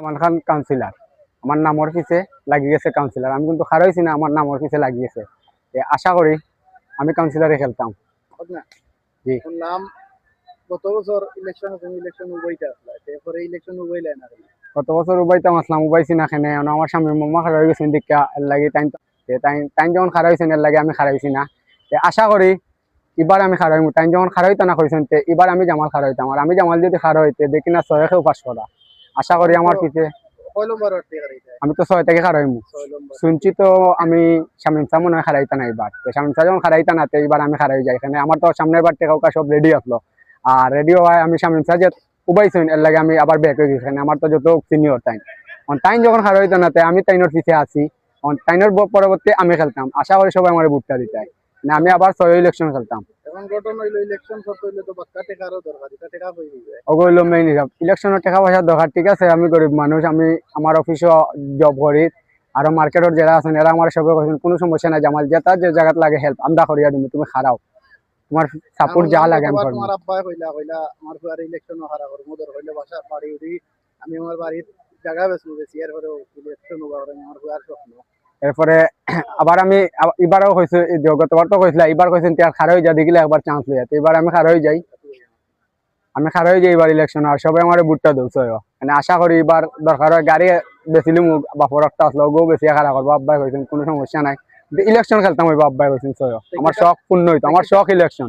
Salman Khan councillor আমার নামর পিছে লাগি গেছে কাউন্সিলর আমি কিন্তু খারাইছি না আমার নামর পিছে লাগি গেছে। আশা করি আমি কাউন্সিলরে খেলতাম। না জি। নাম? গত বছর ইলেকশন ইলেকশন উবাইতে আসলা। ইলেকশন উবাইলে না গত বছর উবাইতাম আসলাম উবাইছি না খেনে আমার স্বামী মাম্মা খারাপ গেছেন দীক্ষা এর লাগে টাইম টাইম যখন খারাপ হয়েছেন এর লাগে আমি খারাইছি না। তে আশা করি এবার আমি খারাইম টাইম যখন খারাইতো না কইছেন তে এবার আমি জামাল খারাইতাম আর আমি জামাল যদি খারাপ হইতে দেখি না খেও পাস করা। আশা করি আমার পিছে আমি তো ছয় থেকে খারাইমু শুনছি তো আমি শাহ মনে হয় খারাইতা না এবার। তো শাহ যখন খারাইতা না তো এবার আমি খারাই যাই। এখানে আমার তো সামনের বার উকা সব রেডি আসলো। আর রেডি হয় আমি শাহ যে উবাইছেন এর লাগে আমি আবার ব্যাক হয়ে গেছি। এখানে আমার তো যত সিনিয়র টাইম টাইম যখন খারাইতো না তাই আমি টাইনের পিছিয়ে আছি। টাইনের পরবর্তী আমি খেলতাম। আশা করি সবাই আমার বুটটা দিতে না আমি আবার ছয় ইলেকশন খেলতাম। এখন হইল ইলেকশন সব হইলে তো বাচ্চা টেকারও দরকার এটা টেকা হয়ে যাবে ওগুলো হলো মেইন হিসাব। ইলেকশনের টাকা পয়সার দরকার ঠিক আছে আমি গরিব মানুষ আমি আমার অফিসও জব করি আর মার্কেটের যারা আছেন এরা আমার সবাই কৈছেন কোনো সমস্যা নাই জামাল যেটা যে জায়গাত লাগে হেল্প আমরা করিয়া দিব তুমি খারাও তোমার সাপোর্ট যা লাগে আমি করব তোমার আব্বাই কইলা কইলা আমার ফুয়ার ইলেকশন হারা করব মোদর হইলে বাসা বাড়ি উঠি আমি আমার বাড়ির জায়গা বেচবো বেশি এরপরে ইলেকশন হবা আমার ফুয়ার স্বপ্ন। এরপরে আবার আমি এবারও যে গতবার তো কইছিলা এবার কইছেন তিয়ার খারাপ হয়ে যা দেখিলে একবার চান্স লইয়া তো এবার আমি খারাপ হয়ে যাই। আমি খারাপ হয়ে যাই এবার ইলেকশন আর সবাই আমার বুটটা দৌড়ছে মানে আশা করি এবার দরকার হয় গাড়ি বেচিলি মোক বাপর একটা আসলো গো বেশি খারাপ করব। আব্বাই কইছেন কোনো সমস্যা নাই। ইলেকশন খেলতাম ওই আব্বাই কইছেন সয় আমার শখ পূর্ণ হইতো আমার শখ ইলেকশন